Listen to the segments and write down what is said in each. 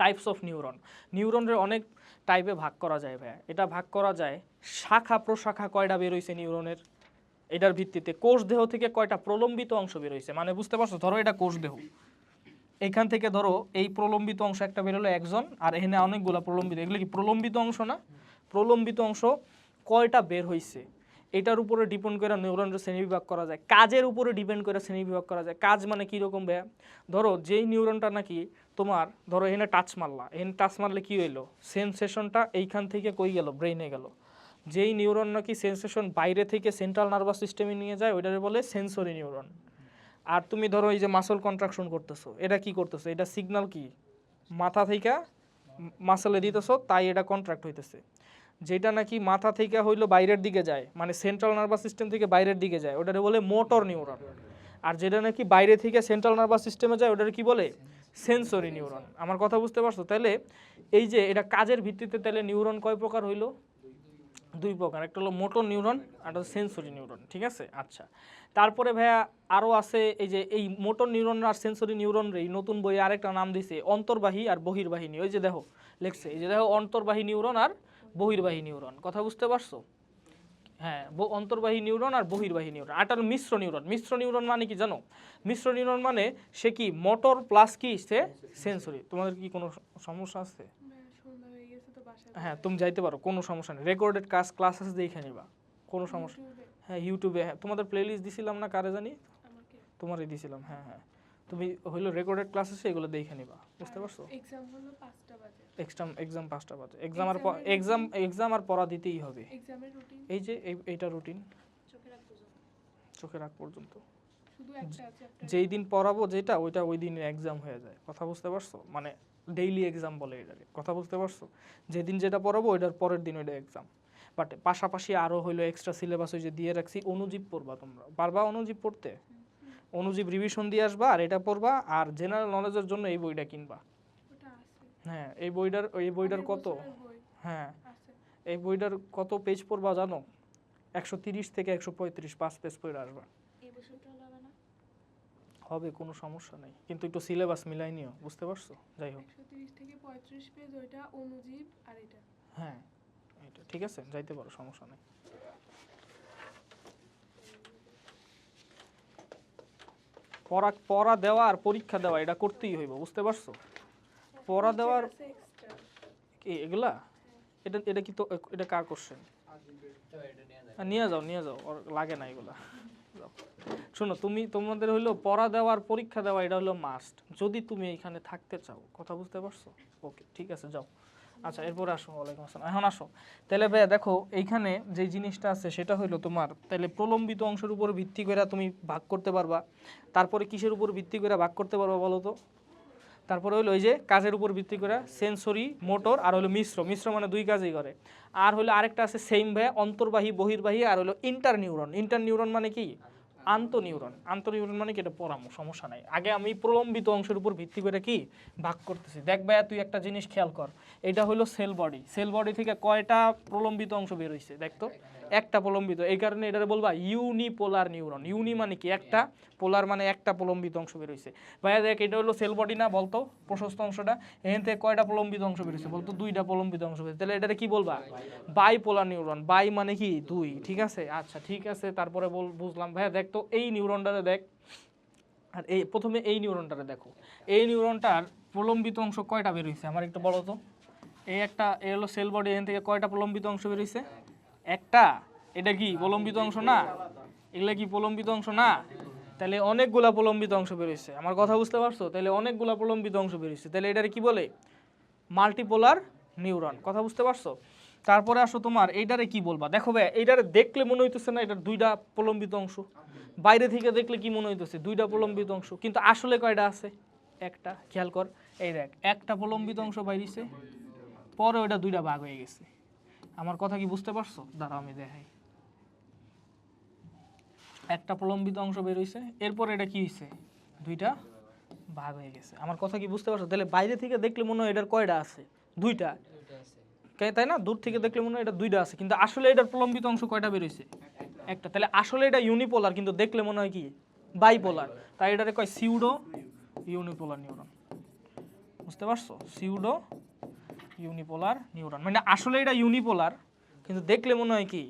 Types of neuron নিউরনের অনেক টাইপে ভাগ করা যায় ভাইয়া। এটা ভাগ করা যায় শাখা প্রশাখা কয়টা বের হইছে নিউরনের এটার ভিত্তিতে কোষ দেহ থেকে কয়টা প্রলম্বিত অংশ বের হইছে? মানে বুঝতে পারছ? ধরো এটা কোষ দেহ। এখান থেকে ধরো এই প্রলম্বিত অংশ একটা বেরোলো একজন, আর এখানে অনেকগুলা প্রলম্বিত। এগুলো কি প্রলম্বিত অংশ না? প্রলম্বিত অংশ কয়টা বের হইছে? এটার উপরে ডিপেন্ড করে নিউরনের শ্রেণীবিভাগ করা যায়। কাজের উপরে ডিপেন্ড করে শ্রেণীবিভাগ করা যায়। কাজ মানে কীরকম ভাইয়া? ধরো যেই নিউরনটা নাকি তোমার, ধরো এখানে টাচ মারলা। এখানে টাচ মারলে কি হইল? সেন্সেশনটা এইখান থেকে কই গেল? ব্রেইনে গেল। যেই নিউরন নাকি সেন্সেশন বাইরে থেকে সেন্ট্রাল নার্ভাস সিস্টেমে নিয়ে যায় ওইটারে বলে সেন্সরি নিউরন আর তুমি ধরো এই যে মাসল কন্ট্রাকশন করতেছো, এটা কি করতেছো? এটা সিগন্যাল কি? মাথা থেকে মাসলে দিতেছো, তাই এটা কন্ট্রাক্ট হইতেছে। যেটা নাকি মাথা থেকে হইল বাইরের দিকে যায় মানে সেন্ট্রাল নার্ভাস সিস্টেম থেকে বাইরের দিকে যায় ওটারে বলে মোটর নিউরন আর যেটা নাকি বাইরে থেকে সেন্ট্রাল নার্ভাস সিস্টেমে যায় ওটারে কি বলে? Sensory neuron. আমার কথা বুঝতে পারছ? তাহলে এই যে এটা কাজের ভিত্তিতে তাহলে নিউরন কয় প্রকার হইল? দুই প্রকার। একটা হলো মোটর নিউরন, আর সেন্সরি নিউরন, ঠিক আছে? আচ্ছা। তারপরে ভাইয়া আরও আছে এই যে এই মোটর নিউরন আর সেন্সরি নিউরন এই নতুন বইয়ে আরেকটা নাম দিছে, অন্তর্বাহী আর বহির্বাহিনী ওই যে দেখো, লেখছে। এই যে দেখো, অন্তর্বাহী নিউরন আর বহির্বাহী নিউরন। কথা বুঝতে পারছ? হ্যাঁ ব- অন্তর্বাহী নিউরন আর বহির্বাহী নিউরন। একটা মিশ্র নিউরন। মিশ্র নিউরন মানে কি জানো? মিশ্র নিউরন মানে সে কি মোটর প্লাস কি সে সেন্সরি। তোমাদের কি কোনো সমস্যা আছে? হয়ে হ্যাঁ তুমি যাইতে পারো কোনো সমস্যা নেই। রেকর্ডেড কাজ ক্লাস আছে দেখে নিবা। কোনো সমস্যা হ্যাঁ ইউটিউবে। হ্যাঁ তোমাদের প্লেলিস্ট দিছিলাম না কারে জানি? তোমারই দিছিলাম হ্যাঁ হ্যাঁ। তুমি হইল রেকর্ডেড ক্লাস আছে এগুলো দেখে নিবা। বুঝতে পারছ? এক্সাম হলো পাঁচটা বাজে। এক্সাম এক্সাম পাঁচটা বাজে। এক্সাম আর এক্সাম এক্সাম আর পড়া দিতেই হবে। এক্সামের রুটিন এই যে এইটা রুটিন চোখে রাখব চোখে রাখ পর্যন্ত। শুধু একটা চ্যাপ্টার যেই দিন পড়াবো যেটা ওইটা ওই দিনের এক্সাম হয়ে যায়। কথা বুঝতে পারছ? মানে ডেইলি এক্সাম বলে এটাকে। কথা বুঝতে পারছ? যেদিন যেটা পড়াবো ওইটার পরের দিন ওইটা এক্সাম বাট পাশাপাশি আরও হইল এক্সট্রা সিলেবাস ওই যে দিয়ে রাখছি অনুজীব পড়বা তোমরা। পারবা অনুজীব পড়তে? অনুজীব রিভিশন দিয়ে আসবা আর এটা পড়বা আর জেনারেল নলেজের জন্য এই বইটা কিনবা। হ্যাঁ এই বইটার এই বইটার কত? হ্যাঁ এই বইটার কত পেজ পড়বা জানো? একশো তিরিশ থেকে একশো পঁয়ত্রিশ পাঁচ পেজ পড়ে আসবা। হবে কোনো সমস্যা নেই। কিন্তু একটু সিলেবাস মিলাই নিও বুঝতে পারছ? যাই হোক। থেকে পঁয়ত্রিশ পেজ ওইটা অনুজীব আর এটা। হ্যাঁ এটা ঠিক আছে যাইতে পারো সমস্যা নেই। পড়া পড়া দেওয়া আর পরীক্ষা দেওয়া এটা করতেই হইব বুঝতে পারছ? পড়া দেওয়ার কি এগুলা? এটা এটা কি তো এটা কার কোশ্চেন নিয়ে যাও নিয়ে যাও ওর লাগে না এগুলা। শোনো তুমি তোমাদের হইল পড়া দেওয়ার পরীক্ষা দেওয়া এটা হলো মাস্ট যদি তুমি এখানে থাকতে চাও কথা বুঝতে পারছ? ওকে ঠিক আছে যাও। আচ্ছা এরপরে আসো, ওয়ালাইকুম আসসালাম। এখন আসো। তাহলে ভাইয়া দেখো, এইখানে যে জিনিসটা আছে, সেটা হইল তোমার, তাহলে প্রলম্বিত অংশের উপর ভিত্তি করে তুমি ভাগ করতে পারবা। তারপরে কিসের উপর ভিত্তি করে ভাগ করতে পারবা বলো তো? তারপরে হলো ওই যে কাজের উপর ভিত্তি করে সেন্সরি মোটর আর হলো মিশ্র। মিশ্র মানে দুই কাজই করে। আর হলো আরেকটা আছে সেম ভাই অন্তর্বাহী, বহির্বাহী আর হলো ইন্টার নিউরন ইন্টার নিউরন মানে কি? আন্তনিউরন। আন্তনিউরন মানে কি? এটা পরাম সমস্যা নাই। আগে আমি প্রলম্বিত অংশের উপর ভিত্তি করে কি ভাগ করতেছি। দেখ ভাইয়া, তুই একটা জিনিস খেয়াল কর। এটা হলো সেল বডি। সেল বডি থেকে কয়টা প্রলম্বিত অংশ বের হইছে, দেখ তো? একটা প্রলম্বিত। এই কারণে এটারে বলবা ইউনিপোলার নিউরন ইউনি মানে কি? একটা পোলার মানে একটা প্রলম্বিত অংশ বের হইছে। ভাইয়া দেখ এটা হলো সেল বডি না বলতো? প্রশস্ত অংশটা। এখান থেকে কয়টা প্রলম্বিত অংশ বের হইছে? বলতো দুইটা প্রলম্বিত অংশ বের হইছে। তাহলে এটারে কি বলবা? বাইপোলার নিউরন বাই মানে কি? দুই। ঠিক আছে? আচ্ছা ঠিক আছে। তারপরে বল বুঝলাম। ভাইয়া দেখ তো এই নিউরনটারে দেখ। আর এই প্রথমে এই নিউরনটারে দেখো। এই নিউরনটার প্রলম্বিত অংশ কয়টা বের হইছে? আমার একটু বলো তো। এই একটা এ হলো সেল বডি এখান থেকে কয়টা প্রলম্বিত অংশ বের হইছে? একটা, এটা কি প্রলম্বিত অংশ না? এগুলা কি প্রলম্বিত অংশ না? তাহলে অনেকগুলা প্রলম্বিত অংশ বের হইছে। আমার কথা বুঝতে পারছ? তাহলে অনেকগুলা প্রলম্বিত অংশ বের হইছে। তাহলে এটারে কি বলে? Multipolar neuron. কথা বুঝতে পারছ? তারপরে আসো তোমার, এইটারে কি বলবা? দেখো ভাই এইটারে দেখলে মনে হইতেছে না এটার দুইটা প্রলম্বিত অংশ। বাইরে থেকে দেখলে কি মনে হইতেছে? দুইটা প্রলম্বিত অংশ। কিন্তু আসলে কয়টা আছে? একটা। খেয়াল কর। এই দেখ, একটা প্রলম্বিত অংশ বাইরিছে পরে ওইটা দুইটা ভাগ হয়ে গেছে। আমার কথা কি বুঝতে পারছ? দাঁড়াও আমি দেখাই। একটা প্রলম্বিত অংশ বের হইছে এরপর এটা কি হয়েছে দুইটা ভাগ হয়ে গেছে। আমার কথা কি বুঝতে পারছ? তাহলে বাইরে থেকে দেখলে মনে হয় এটার কয়টা আছে? দুইটা। তাই না? দূর থেকে দেখলে মনে হয় এটা দুইটা আছে কিন্তু আসলে এটার প্রলম্বিত অংশ কয়টা বের হইছে? একটা। তাহলে আসলে এটা ইউনিপোলার কিন্তু দেখলে মনে হয় কি? বাইপোলার তাই এটারে কয় সিউডো ইউনিপোলার নিউরন বুঝতে পারছ? সিউডো ইউনিপোলার নিউরন মানে আসলে এটা ইউনিপোলার কিন্তু দেখলে মনে হয় কি?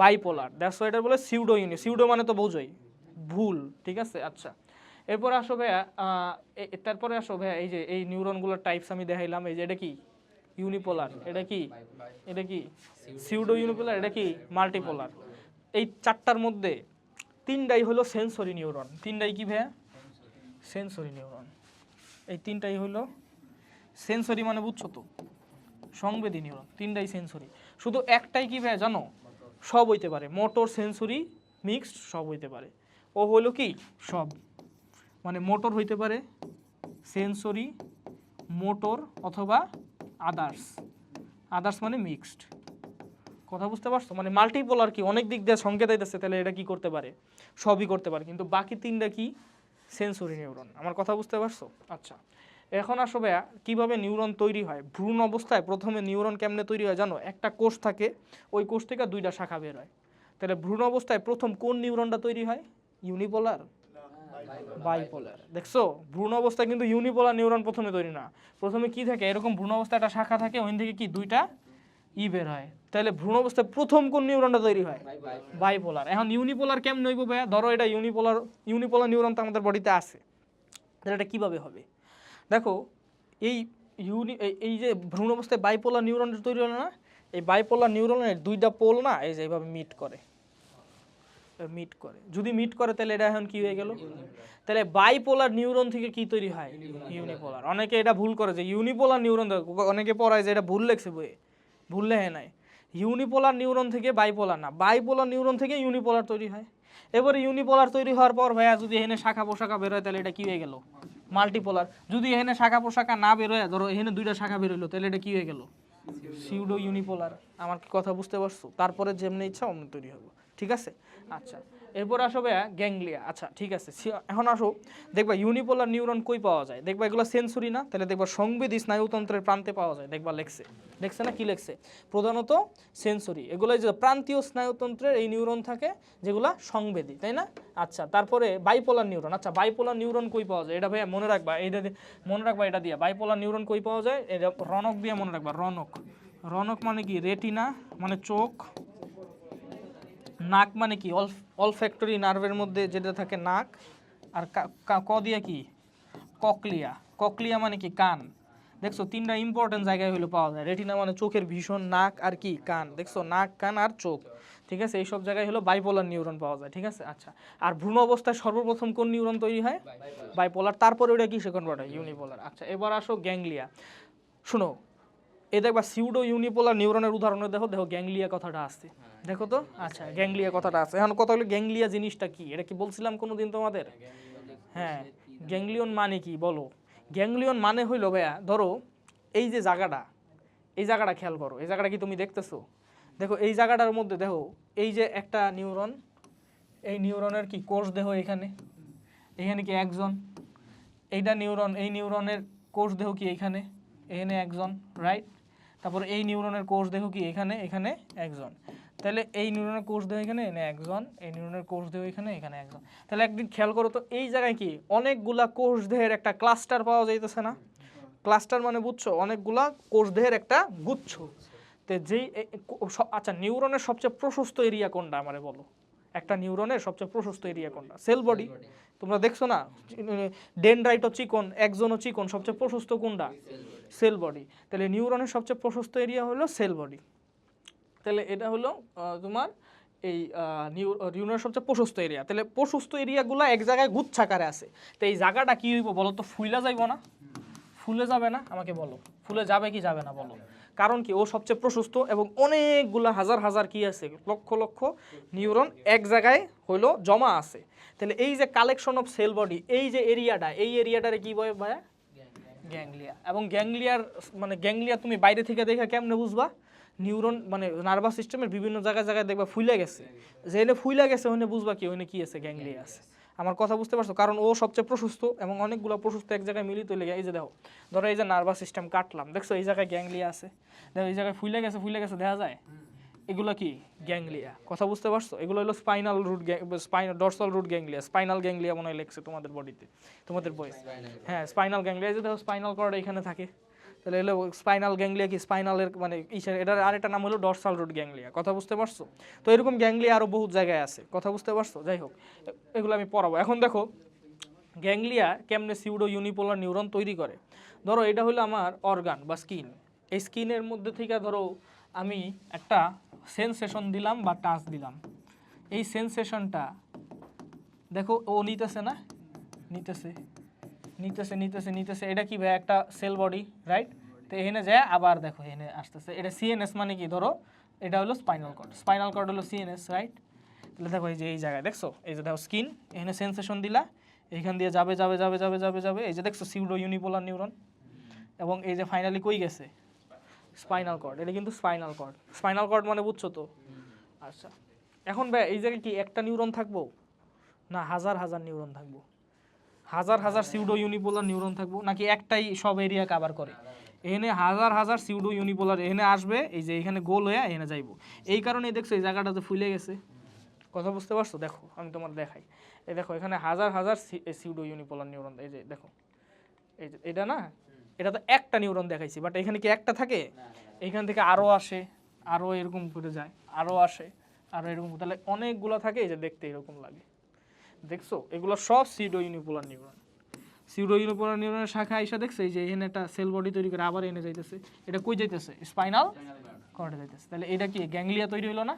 বাইপোলার দ্যাটস এটা বলে সিউডো ইউনি সিউডো মানে তো বোঝোই। ভুল, ঠিক আছে? আচ্ছা। এরপর আসো ভাইয়া তারপরে আসো ভাইয়া, এই যে, এই নিউরনগুলোর টাইপস আমি দেখাইলাম, এই যে এটা কি? ইউনিপোলার এটা কি? এটা কি? সিউডো ইউনিপোলার এটা কি? মাল্টিপোলার এই চারটার মধ্যে তিনটাই হলো সেন্সরি নিউরন তিনটাই কি ভাইয়া? সেন্সরি নিউরন এই তিনটাই হলো সেন্সরি মানে বুঝছ তো? সংবেদী নিউরন, তিনটাই সেন্সরি শুধু একটাই কি ভাইয়া জানো? সব হইতে পারে। মোটর সেন্সরি মিক্সড সব হইতে পারে। ও হলো কি? সব। মানে মোটর হইতে পারে সেন্সরি মোটর অথবা আদার্স আদার্স মানে মিক্সড কথা বুঝতে পারছ? মানে মাল্টিপল আর কি? অনেক দিক দিয়ে সংকেত দিতেছে তাহলে এটা কি করতে পারে? সবই করতে পারে। কিন্তু বাকি তিনটা কি? Sensory neuron. আমার কথা বুঝতে পারছ? আচ্ছা। এখন আসো ভাইয়া, কীভাবে নিউরন তৈরি হয়? ভ্রূণ অবস্থায় প্রথমে নিউরন কেমনে তৈরি হয় জানো? একটা কোষ থাকে, ওই কোষ থেকে দুইটা শাখা বের হয়। তাহলে ভ্রূণ অবস্থায় প্রথম কোন নিউরনটা তৈরি হয়? ইউনিপোলার? বাইপোলার। দেখছ? ভ্রূণ অবস্থায় কিন্তু ইউনিপোলার নিউরন প্রথমে তৈরি না। প্রথমে কি থাকে? এরকম ভ্রূণ অবস্থায় একটা শাখা থাকে, ওইখান থেকে কি দুইটা ই বের হয়। তাহলে ভ্রূণ অবস্থায় প্রথম কোন নিউরনটা তৈরি হয়? বাইপোলার। এখন ইউনিপোলার কেমন হইব ভাইয়া? ধরো এটা ইউনিপোলার ইউনিপোলার নিউরন তো আমাদের বডিতে আছে। তাহলে এটা কীভাবে হবে? দেখো, এই ইউনি এই- যে ভ্রূণ অবস্থায় বাইপোলার নিউরন তৈরি হলো না, এই বাইপোলার নিউরনের দুইটা পোল না, এই যে এইভাবে মিট করে। মিট করে। যদি মিট করে, তাহলে এটা এখন কি হয়ে গেল? তাহলে বাইপোলার নিউরন থেকে কি তৈরি হয়? ইউনিপোলার অনেকে এটা ভুল করে যে ইউনিপোলার নিউরন অনেকে পড়ায় যে এটা ভুল লেখছে বইয়ে। ভুল লেখে নাই। ইউনিপোলার নিউরন থেকে বাইপোলার না বাইপোলার নিউরন থেকে ইউনিপোলার তৈরি হয়। এবারে ইউনিপোলার তৈরি হওয়ার পর ভাইয়া যদি এখানে শাখা পোশাখা বেরোয় তাহলে এটা কি হয়ে গেল? মাল্টিপোলার। যদি এখানে শাখা পোশাখা না বেরোয় ধরো এখানে দুইটা শাখা বেরোলো তাহলে এটা কী হয়ে গেল? সিউডো ইউনিপোলার আমার কি কথা বুঝতে পারছ? তারপরে যেমনি ইচ্ছা, অমনি তৈরি হব ঠিক আছে? আচ্ছা। এরপর আসো ভাইয়া গ্যাংলিয়া। আচ্ছা ঠিক আছে এখন আসো, দেখবা ইউনিপোলার নিউরন কই পাওয়া যায়? দেখবা এগুলো সেন্সরি না, তাহলে দেখবা সংবেদী স্নায়ুতন্ত্রের প্রান্তে পাওয়া যায়, দেখবা লেখছে। দেখছে না কি লেখছে? প্রধানত সেন্সরি এগুলো যে প্রান্তীয় স্নায়ুতন্ত্রের এই নিউরন থাকে, যেগুলা সংবেদী, তাই না? আচ্ছা তারপরে বাইপোলার নিউরন আচ্ছা বাইপোলার নিউরন কই পাওয়া যায়? এটা ভাইয়া মনে রাখবা এটা মনে রাখবা এটা দিয়া। বাইপোলার নিউরন কই পাওয়া যায়? এটা রনক দিয়ে মনে রাখবা, রনক। রনক মানে কি? রেটিনা মানে চোখ নাক মানে কি? অল অলফ্যাক্টরি নার্ভের মধ্যে যেটা থাকে নাক আর কা- কা- ক দিয়া কি? ককলিয়া। ককলিয়া মানে কি? কান। দেখছ তিনটা ইম্পর্টেন্ট জায়গায় হলো পাওয়া যায়। রেটিনা মানে চোখের ভীষণ নাক আর কি? কান। দেখছ নাক কান আর চোখ। ঠিক আছে? এইসব জায়গায় হলো বাইপোলার নিউরন পাওয়া যায়। ঠিক আছে? আচ্ছা। আর ভ্রূণ অবস্থায় সর্বপ্রথম কোন নিউরন তৈরি হয়? বাইপোলার তারপরে ওটা কিসে কনভার্ট হয়? ইউনিপোলার আচ্ছা এবার আসো গ্যাংলিয়া শোনো এ দেখবা সিউডো ইউনিপোলার নিউরনের উদাহরণে দেখো দেখো গ্যাংলিয়া কথাটা আসছে। দেখো তো? আচ্ছা গ্যাংলিয়া কথাটা আছে এখন কথা হলো গ্যাংলিয়া জিনিসটা কি? এটা কি বলছিলাম কোনো দিন তোমাদের? হ্যাঁ গ্যাংলিয়ন মানে কি বলো? গ্যাংলিয়ন মানে হইল ভাইয়া ধরো এই যে জায়গাটা এই জায়গাটা খেয়াল করো এই জায়গাটা কি তুমি দেখতেছো? দেখো এই জায়গাটার মধ্যে দেখো এই যে একটা নিউরন এই নিউরনের কি কোষ দেহ এখানে? এখানে কি একজন? এইটা নিউরন এই নিউরনের কোষ দেহ কি এখানে? এখানে একজন রাইট তারপর এই নিউরনের কোষ দেহ কি এখানে এখানে একজন। তাহলে এই নিউরনের কোষ দেহ এখানে এখানে একজন। এই নিউরনের কোষ দেহ এখানে এখানে একজন। তাহলে একদিন খেয়াল করো তো, এই জায়গায় কি অনেকগুলা কোষ দেহের একটা ক্লাস্টার পাওয়া যাইতেছে না? ক্লাস্টার মানে বুঝছ, অনেকগুলা কোষ দেহের একটা গুচ্ছ। তো যেই আচ্ছা নিউরনের সবচেয়ে প্রশস্ত এরিয়া কোনটা আমারে বলো? একটা নিউরনের সবচেয়ে প্রশস্ত এরিয়া কোনটা? সেল বডি তোমরা দেখছ না? ডেনড্রাইট ও চিকন একজন ও চিকন সবচেয়ে প্রশস্ত কোনটা? সেল বডি তাহলে নিউরনের সবচেয়ে প্রশস্ত এরিয়া হলো সেল বডি তাহলে এটা হলো তোমার এই নিউরনের সবচেয়ে প্রশস্ত এরিয়া তাহলে প্রশস্ত এরিয়াগুলো এক জায়গায় গুচ্ছাকারে আছে। তো এই জায়গাটা কী হইব বলো তো ফুইলা যাইব না? ফুলে যাবে না? আমাকে বলো। ফুলে যাবে কি যাবে না? বলো। কারণ কি ও সবচেয়ে প্রশস্ত এবং অনেকগুলো হাজার হাজার কি আছে লক্ষ লক্ষ নিউরন এক জায়গায় হইল জমা আছে। তাহলে এই যে কালেকশন অফ সেল বডি এই যে এরিয়াটা এই এরিয়াটারে কি বলে ভাইয়া? গ্যাংলিয়া। এবং গ্যাংলিয়ার মানে গ্যাংলিয়া তুমি বাইরে থেকে দেখে কেমনে বুঝবা? নিউরন মানে নার্ভাস সিস্টেমের বিভিন্ন জায়গায় জায়গায় দেখবা ফুলে গেছে। যেখানে ফুলে গেছে ওইনে বুঝবা কি ওইনে কি আছে গ্যাংলিয়া আছে। আমার কথা বুঝতে পারছ? কারণ ও সবচেয়ে প্রশস্ত এবং অনেকগুলো প্রশস্ত এক জায়গায় মিলিত হইলে এই যে দেখো ধরো এই যে নার্ভাস সিস্টেম কাটলাম। দেখছ এই জায়গায় গ্যাংলিয়া আছে। দেখো এই জায়গায় ফুলে গেছে ফুলে গেছে দেখা যায়? এগুলো কি? গ্যাংলিয়া কথা বুঝতে পারছ? এগুলো হলো spinal root spinal dorsal root ganglia spinal ganglia মনে হয় লেখছে তোমাদের বডিতে তোমাদের বয়স হ্যাঁ স্পাইনাল গ্যাংলিয়া যে দেখো স্পাইনাল কর্ড এখানে থাকে। তাহলে হলো স্পাইনাল গ্যাংলিয়া কি স্পাইনালের মানে ইসের, এটার আরেকটা নাম হলো ডরসাল রুট গ্যাংলিয়া কথা বুঝতে পারছ? তো এরকম গ্যাংলিয়া আরও বহুত জায়গায় আছে, কথা বুঝতে পারছ? যাই হোক, এগুলো আমি পড়াবো। এখন দেখো গ্যাংলিয়া কেমনে সিউডো ইউনিপোলার নিউরন তৈরি করে? ধরো, এটা হলো আমার অর্গান বা স্কিন এই স্কিনের মধ্যে থেকে ধরো, আমি একটা সেন্সেশন দিলাম বা টাচ দিলাম। এই সেন্সেশনটা দেখো, ও নিতেছে না? নিতেছে। নিতেছে নিতেছে নিতেছে। এটা কি ভাই একটা সেল বডি রাইট তো এখানে যায়, আবার দেখো, এখানে আসতেছে। এটা সিএনএস মানে কি? ধরো, এটা হলো স্পাইনাল কর্ড স্পাইনাল কর্ড হলো সিএনএস রাইট তাহলে দেখো, এই যে এই জায়গায়, দেখছ? এই যে দেখো স্কিন এখানে সেন্সেশন দিলা। এইখান দিয়ে যাবে যাবে যাবে যাবে যাবে যাবে। এই যে দেখছ সিউডো ইউনিপোলার নিউরন এবং এই যে ফাইনালি কই গেছে? স্পাইনাল কর্ড এটা কিন্তু স্পাইনাল কর্ড স্পাইনাল কর্ড মানে বুঝছ তো? আচ্ছা। এখন ভাই, এই জায়গায় কি একটা নিউরন থাকব? না, হাজার হাজার নিউরন থাকব। হাজার হাজার সিউডো ইউনিপোলার নিউরন থাকব, নাকি একটাই সব এরিয়া কভার করে। এখানে হাজার হাজার সিউডো ইউনিপোলার এখানে আসবে, এই যে এখানে গোল হয়ে এখানে যাইবো। এই কারণেই দেখছ এই জায়গাটা জায়গাটাতে ফুলে গেছে। কথা বুঝতে পারছ? দেখো, আমি তোমার দেখাই। এই দেখো, এখানে হাজার হাজার সিউডো ইউনিপোলার নিউরন এই যে দেখো। এই যে, এটা না? এটা তো একটা নিউরন দেখাইছি বাট এখানে কি একটা থাকে? এখান থেকে আরও আসে আরও এরকম করে যায় আরও আসে আরও এরকম। তাহলে অনেকগুলো থাকে, এই যে দেখতে এরকম লাগে। দেখছ? এগুলো সব pseudo unipolar neuron pseudo unipolar নিউরনের শাখা এসে দেখছে যে এখানে একটা সেল বডি তৈরি করে আবার এনে যাইতেছে। এটা কই যাইতেছে? স্পাইনাল কর্ডে যাইতেছে। তাহলে এটা কি গ্যাংলিয়া তৈরি হলো না?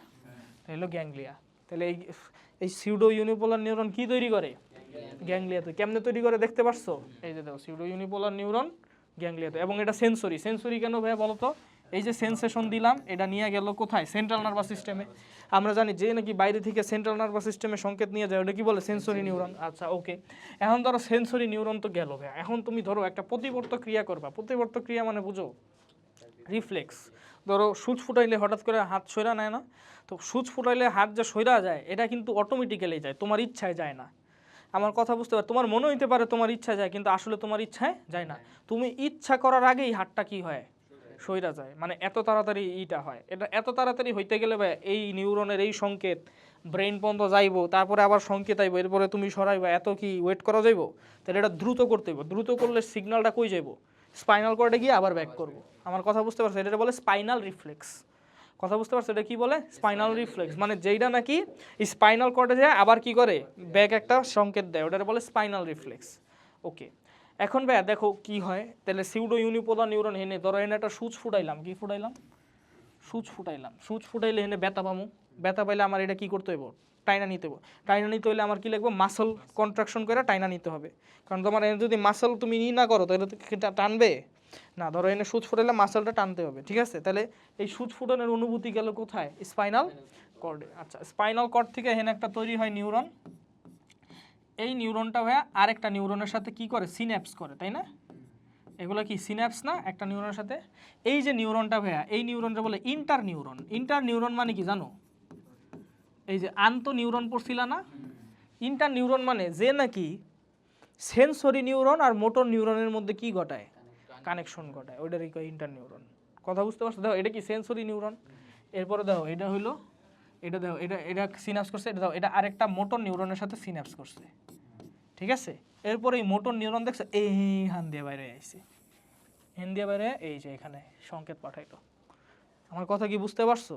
হলো গ্যাংলিয়া তাহলে এই এই সিউডো ইউনিপোলার নিউরন কি তৈরি করে? গ্যাংলিয়া তৈরি কেমনে তৈরি করে দেখতে পারছ? এই যে দেখো সিউডো ইউনিপোলার নিউরন গ্যাংলিয়াতে এবং এটা সেন্সরি সেন্সরি কেন ভাই বলো তো? এই যে সেন্সেশন দিলাম, এটা নিয়ে গেল কোথায়? সেন্ট্রাল নার্ভাস সিস্টেমে আমরা জানি যে নাকি বাইরে থেকে সেন্ট্রাল নার্ভাস সিস্টেমে সংকেত নিয়ে যায়, ওটা কি বলে? সেন্সরি নিউরন আচ্ছা ওকে এখন ধরো সেন্সরি নিউরন তো গেল এখন তুমি ধরো একটা প্রতিবর্ত ক্রিয়া করবা। প্রতিবর্ত ক্রিয়া মানে বুঝো? রিফ্লেক্স। ধরো সুচ ফুটাইলে হঠাৎ করে হাত সইরা নেয় না। তো সুচ ফুটাইলে হাত যে সইরা যায়, এটা কিন্তু অটোমেটিক্যালি যায়। তোমার ইচ্ছায় যায় না। আমার কথা বুঝতে পার তোমার মনে হইতে পারে তোমার ইচ্ছা যায়, কিন্তু আসলে তোমার ইচ্ছায় যায় না। তুমি ইচ্ছা করার আগেই হাতটা কি হয়? সইরা যায়। মানে এত তাড়াতাড়ি ইটা হয়। এটা এত তাড়াতাড়ি হইতে গেলে ভাই এই নিউরনের এই সংকেত ব্রেন পর্যন্ত যাইবো, তারপরে আবার সংকেত আইবো, এরপরে তুমি সরাইবা, এত কি ওয়েট করা যাইবো? তাহলে এটা দ্রুত করতে দ্রুত করলে সিগন্যালটা কই যাইবো? স্পাইনাল কর্ডে গিয়ে আবার ব্যাক করব। আমার কথা বুঝতে পারছ এটা বলে স্পাইনাল রিফ্লেক্স কথা বুঝতে পারছ এটা কি বলে? স্পাইনাল রিফ্লেক্স মানে যেইটা নাকি স্পাইনাল কর্ডে যায়, আবার কি করে? ব্যাক একটা সংকেত দেয়। ওটা বলে স্পাইনাল রিফ্লেক্স ওকে এখন ভাই, দেখো কি হয়, তাহলে সিউডো ইউনিপোদা নিউরন হেনে ধরো এনে একটা সুচ ফুটাইলাম, কি ফুটাইলাম? সুচ ফুটাইলাম, সুচ ফুটাইলে এনে ব্যথা পামু। ব্যথা পাইলে আমার এটা কি করতে হইব? টাইনা নিতে হইব। টাইনা নিতে হইলে আমার কি লাগবে? মাসল কন্ট্রাকশন করে টাইনা নিতে হবে। কারণ তোমার এনে যদি মাসল তুমি ই না করো, তাহলে টানবে? না, ধরো এনে সুচ ফুটাইলে মাসলটা টানতে হবে, ঠিক আছে? তাহলে এই সুচ ফুটানোর অনুভূতি গেল কোথায়? স্পাইনাল কর্ডে আচ্ছা স্পাইনাল কর্ড থেকে এখানে একটা তৈরি হয় নিউরন এই নিউরনটা ভাইয়া আরেকটা নিউরনের সাথে কি করে? সিন্যাপস করে, তাই না? এগুলো কি সিন্যাপস না? একটা নিউরনের সাথে। এই যে নিউরনটা ভাইয়া, এই নিউরনটা বলে ইন্টার নিউরন ইন্টার নিউরন মানে কি জানো? এই যে আন্ত নিউরন পড়ছিল না? ইন্টার নিউরন মানে যে নাকি সেন্সরি নিউরন আর মোটর নিউরনের মধ্যে কি ঘটায়? কানেকশন ঘটায়। ওইটারই ইন্টার নিউরন কথা বুঝতে পারছ? দেখো, এটা কি সেন্সরি নিউরন? এরপরে দেখো, এটা হইল এটা দেখো, এটা এটা সিনাপস করছে, এটা দেখো, এটা আরেকটা মোটর নিউরনের সাথে সিনাপস করছে। ঠিক আছে? এরপরে এই মোটর নিউরন দেখছ, এই হান দিয়ে বাইরে আইছে। হেন দিয়ে বাইরে, এই যে এখানে, সংকেত পাঠাইলো। আমার কথা কি বুঝতে পারছ?